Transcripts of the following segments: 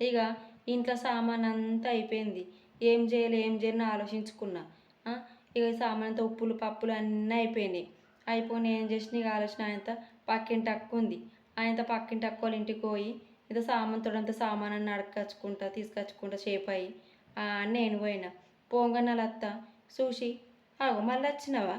ఇక ఇంట్లో సామాన్ అంతా అయిపోయింది. ఏం చేయాలి ఏం చేయాలని ఆలోచించుకున్నా. ఇక సామాన్ అంతా ఉప్పులు పప్పులు అన్నీ అయిపోయినాయి. అయిపోయి ఏం చేసిన ఇక ఆలోచన ఆయనంత పక్కింటి అక్కుంది ఉంది. పక్కింటి అక్క వాళ్ళ ఇంటికి పోయి ఏదో సామాన్ తోడంతా సామాన్ అన్ని అడగచ్చుకుంటా తీసుకొచ్చుకుంటా చేపాయి నేను పోయినా. పోంగన అత్త చూసి అగో మళ్ళీ వచ్చినావా?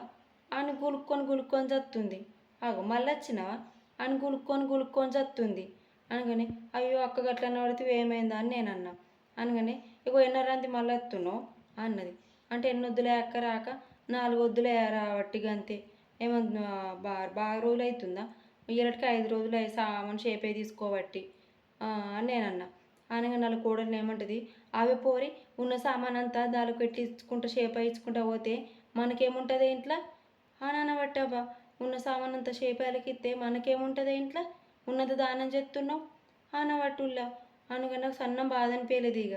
అని గులుక్కొని గులుక్కొని చత్తుంది. అగో మళ్ళీ వచ్చినావా? అని గులుక్కొని గులుక్కొని చత్తుంది. అనగానే అయ్యో అక్క గట్ల పడితే ఏమైందా? అని నేను అన్నా. అనగానే ఇగో ఎన్నరంది మళ్ళీ ఎత్తున్నావు? అన్నది. అంటే ఎన్నొద్దులు వద్దులే అక్క రాక నాలుగు వద్దులే రావట్టిగా అంతే. ఏమన్నా బా బాగా రోజులు అవుతుందా ఇయ్యటికి ఐదు రోజులు అయ్యి సామాన్ షేపే తీసుకోబట్టి అని నేను అన్నా. అనగా నాలుగు కోడలు ఏమంటుంది? అవి పోరి ఉన్న సామాన్ అంతా దానికి పెట్టించుకుంటా షేప్ ఇచ్చుకుంటా పోతే మనకేముంటుంది ఇంట్లో? అని అనబట్టాబా ఉన్న సామాన్ అంతా షేప్ అలకిస్తే మనకేముంటుంది ఇంట్లో? ఉన్నది దానం చేస్తున్నావు? అనబట్టుల్లా అనగా నాకు సన్నం బాధ అనిపించలేదు ఇక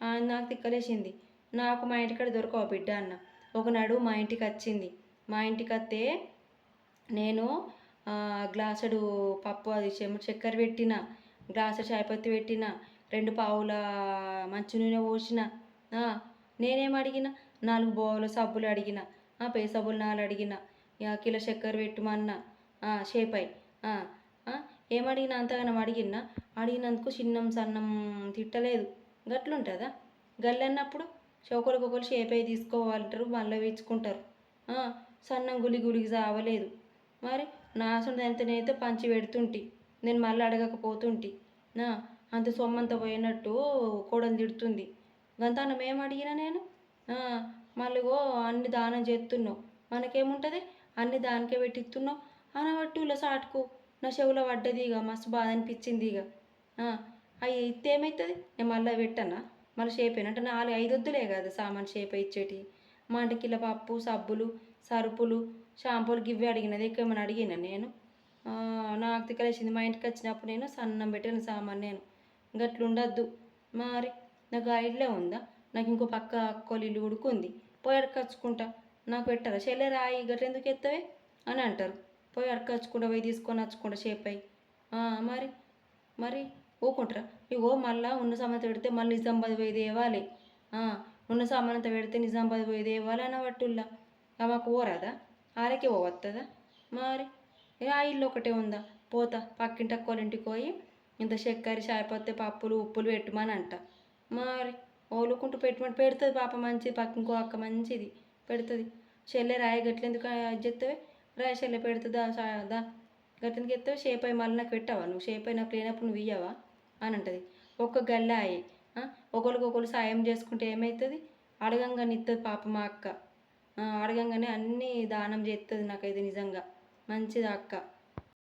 ఆయన నాకు తిక్కలేసింది. నాకు మా ఇంటికాడ దొరకవు బిడ్డ అన్న. ఒకనాడు మా ఇంటికి వచ్చింది మా ఇంటికి వస్తే నేను గ్లాసుడు పప్పు అది చక్కెర పెట్టిన గ్లాసుడు చాయపత్తి పెట్టిన రెండు పావుల మంచి నూనె పోసిన. నేనేం అడిగిన? నాలుగు బౌల సబ్బులు అడిగిన. పే సబ్బులు నాలుగు అడిగిన. కిలో చక్కెర పెట్టుమన్న. షేపాయి ఏమడిగినా అంతగానం అడిగినా అడిగినందుకు చిన్నం సన్నం తిట్టలేదు. గట్లుంటుందా? గల్లన్నప్పుడు ఒకరికొకరు షేపై తీసుకోవాలంటారు మళ్ళీ వేయించుకుంటారు. సన్నం గులి గులికి సావలేదు. మరి నా సొంత పంచి పెడుతుంటి నేను మళ్ళీ అడగకపోతుంటి నా అంత సొమ్మంతా పోయినట్టు కోడలు తిడుతుంది. గంతానం ఏం అడిగినా నేను? మళ్ళీగో అన్ని దానం చేస్తున్నావు మనకేముంటుంది? అన్ని దానికే పెట్టిస్తున్నావు అనబట్టు ఇలా సాటుకు. నా చెవులో పడ్డది ఇక మస్తు బాధ అనిపించింది ఇక. అవి ఇస్తే ఏమవుతుంది నేను మళ్ళీ పెట్టనా? మళ్ళీ షేప్ అంటే నాలుగు ఐదు వద్దులే కదా సామాన్ షేప్ ఇచ్చేటి మా అంటే కిలో పప్పు సబ్బులు సరుపులు షాంపూలు గివ్వి అడిగినది. ఎక్కువ ఏమైనా అడిగినా నేను? నాకు తిక్కలేసింది మా ఇంటికి వచ్చినప్పుడు నేను సన్నం పెట్టాను సామాన్ నేను. గట్ల ఉండద్దు. మరి నాకు గైడ్లే ఉందా? నాకు ఇంకో పక్క అక్కోలు ఇల్లు ఉడుకుంది పోయాడు కచ్చుకుంటా. నాకు పెట్టారా చెల్లె రాయి గట్ల ఎందుకు ఎత్తవే? అని అంటారు. పోయి అడకచ్చుకుంటా పోయి తీసుకొని వచ్చుకుంటా షేప్ అయ్యి. మరి మరి ఊకుంటారా? ఇగో మళ్ళా ఉన్న సామాన్ పెడితే మళ్ళీ నిజామాబాద్ పోయి తేవాలి. ఉన్న సామానంత అంతా పెడితే నిజామాబాద్ పోయి తేవాలి అనబట్టుల్లా మాకు ఓరాదా ఆరకే పోవస్తుందా మరి ఆ ఇల్లు ఒకటే ఉందా? పోతా పక్కింటి అక్క ఇంటికి పోయి ఇంత చక్కెర చాయపత్తి పప్పులు ఉప్పులు పెట్టమని అంట మరి ఓలుకుంటూ పెట్టమని పెడుతుంది పాప మంచిది పక్క ఇంకో అక్క మంచిది పెడుతుంది. చెల్లె రాయి గట్లెందుకు చెప్తావే రాయి చెల్లె పెడుతుందా? దా. గట్లెందుకు ఎత్తావు షేప్ అయ్యి మళ్ళీ నాకు పెట్టావా? నువ్వు షేప్ అయ్యి నాకు లేనప్పుడు నువ్వు ఇయ్యావా? అని అంటది. ఒక్క గల్లాయి ఒకరికొకరు సాయం చేసుకుంటే ఏమవుతుంది అడగంగానే ఇస్తుంది పాప మా అక్క. అడగంగానే అన్నీ దానం చేస్తుంది నాకైతే నిజంగా. మంచిది అక్క.